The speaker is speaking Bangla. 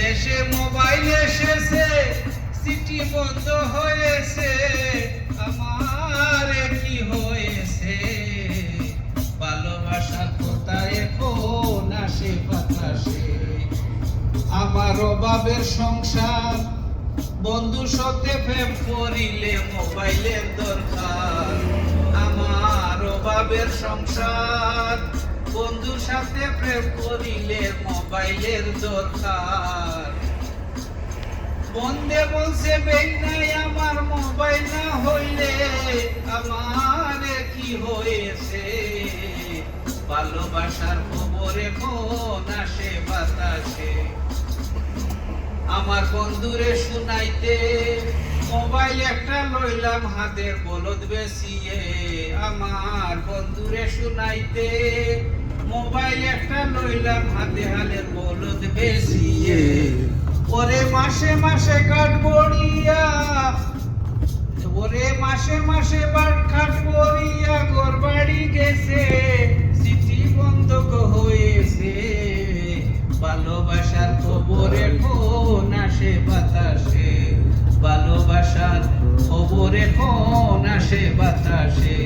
দেশে মোবাইল এসেছে, সিটি বন্ধ হয়েছে। আমার কি হয়েছে? ভালোবাসা কোথায় এখন? আসে বাতাসে। আমার অভাবের সংসার, বন্ধু সাথে প্রেম করিলে মোবাইলের দরকার। আমার অভাবের সংসার বন্ধুর সাথে প্রেম করিলে মোবাইলের দরকার। বন্ধে বলছে বেগ নাই আমার মোবাইল না হইলে আমার কি হয়েছে? ভালোবাসার খবরে কোন আসে বাতাসে। আমার বন্ধুরে শুনাইতে মোবাইল একটা লইলাম, হাতের বলদ বেশিয়ে আমার বন্ধুরে শুনাইতে মোবাইল একটা লইলাম, হাতে হালের বলদ বেশিয়ে। ওরে মাসে মাসে কাঠ বড়িয়া ওরে মাসে মাসে বাট খাট বড়িয়া ঘর বাড়ি গেছে সিটি বন্ধ হয়েছে। ভালোবাসার খবরে কোন আসে বাতাসে, ভালোবাসার খবরে কোন আসে বাতাসে।